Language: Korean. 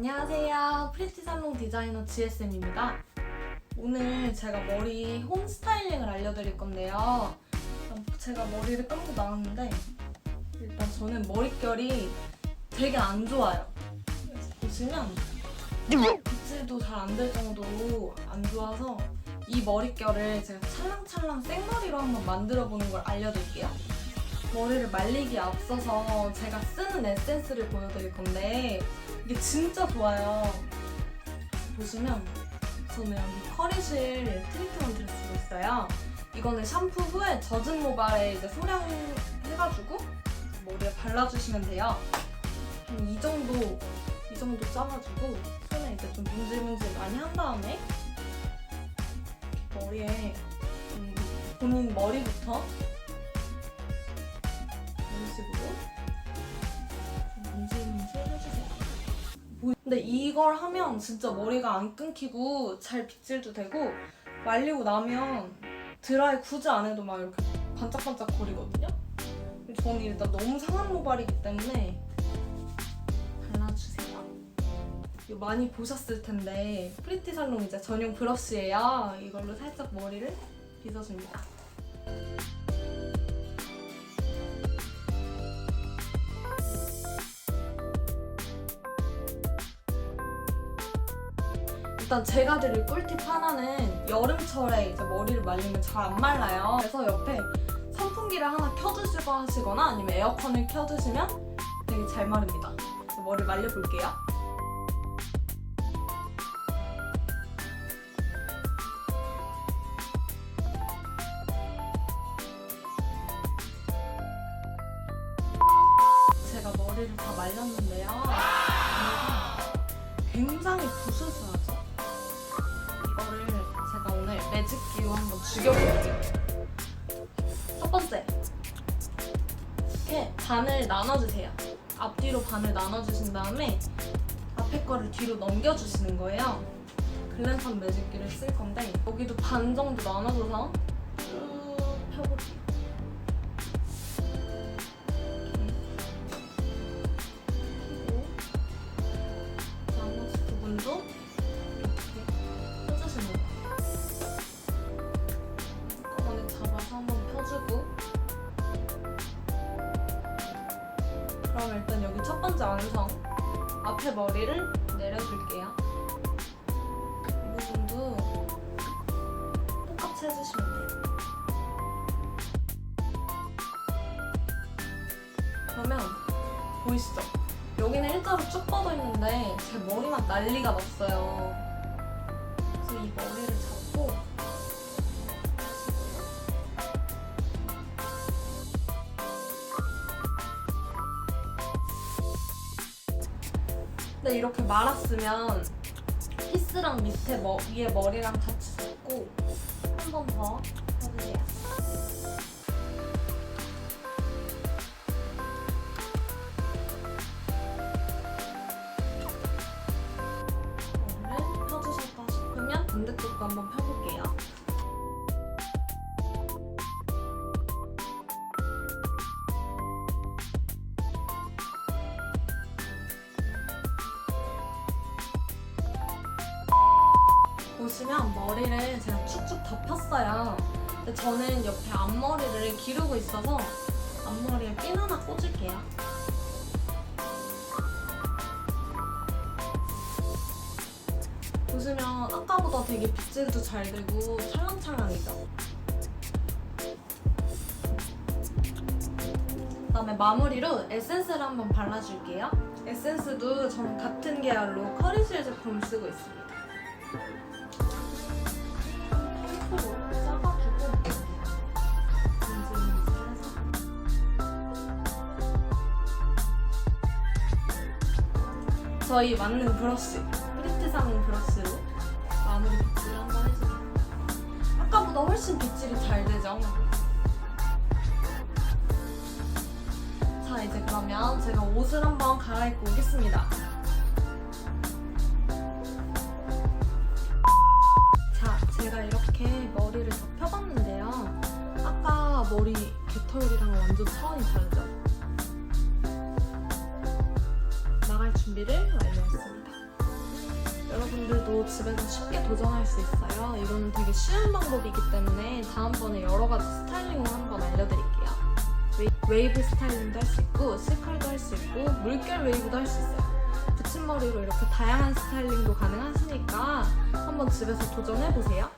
안녕하세요. 프리티 살롱 디자이너 GSM입니다. 오늘 제가 머리 홈 스타일링을 알려드릴 건데요. 제가 머리를 감고 나왔는데 일단 저는 머릿결이 되게 안 좋아요. 보시면 빗질도 잘 안 될 정도로 안 좋아서 이 머릿결을 제가 찰랑찰랑 생머리로 한번 만들어 보는 걸 알려드릴게요. 머리를 말리기 앞서서 제가 쓰는 에센스를 보여드릴 건데 이게 진짜 좋아요. 보시면 저는 여기 커리실 트리트먼트를 쓰고 있어요. 이거는 샴푸 후에 젖은 모발에 이제 소량 해가지고 머리에 발라주시면 돼요. 한이 정도, 이 정도 짜가지고 손에 이제 좀 문질문질 많이 한 다음에 머리에 음, 본인 머리부터 이런 식으로 근데 이걸 하면 진짜 머리가 안 끊기고 잘 빗질도 되고 말리고 나면 드라이 굳이 안 해도 막 이렇게 반짝반짝 거리거든요. 저는 일단 너무 상한 모발이기 때문에 발라주세요. 많이 보셨을 텐데 프리티 살롱 이제 전용 브러쉬예요. 이걸로 살짝 머리를 빗어줍니다. 일단 제가 드릴 꿀팁 하나는 여름철에 이제 머리를 말리면 잘 안 말라요. 그래서 옆에 선풍기를 하나 켜두시고 하시거나 아니면 에어컨을 켜두시면 되게 잘 마릅니다. 머리 말려볼게요. 제가 머리를 다 말렸는데요. 굉장히 부스스하죠? 이거를 제가 오늘 매직기로 한번 죽여볼게요. 첫 번째. 이렇게 반을 나눠주세요. 앞뒤로 반을 나눠주신 다음에 앞에 거를 뒤로 넘겨주시는 거예요. 글램팜 매직기를 쓸 건데 여기도 반 정도 나눠줘서 쭉 펴볼게요. 그럼 일단 여기 첫 번째 완성 앞에 머리를 내려줄게요. 이 부분도 똑같이 해주시면 돼요. 그러면 보이시죠? 여기는 일자로 쭉 뻗어 있는데 제 머리만 난리가 났어요. 근데 이렇게 말았으면 피스랑 밑에 머, 위에 머리랑 같이 잡고 한 번 더 해주세요. 머리를 펴주셨다 싶으면 반대쪽도 한번 펴볼게요. 보시면 머리를 제가 쭉쭉 덮였어요. 근데 저는 옆에 앞머리를 기르고 있어서 앞머리에 핀 하나 꽂을게요. 보시면 아까보다 되게 빗질도 잘 되고 찰랑찰랑이죠? 그다음에 마무리로 에센스를 한번 발라줄게요. 에센스도 저는 같은 계열로 커리실 제품 쓰고 있습니다. 저희 맞는 브러쉬 프리트상 브러쉬로 마무리 빗질을 한번 해주세요. 아까보다 훨씬 빗질이 잘 되죠? 자 이제 그러면 제가 옷을 한번 갈아입고 오겠습니다. 분들도 집에서 쉽게 도전할 수 있어요. 이거는 되게 쉬운 방법이기 때문에 다음번에 여러 가지 스타일링을 한번 알려드릴게요. 웨이- 웨이브 스타일링도 할 수 있고 실컬도 할 수 있고 물결 웨이브도 할 수 있어요. 붙임머리로 이렇게 다양한 스타일링도 가능하시니까 한번 집에서 도전해보세요.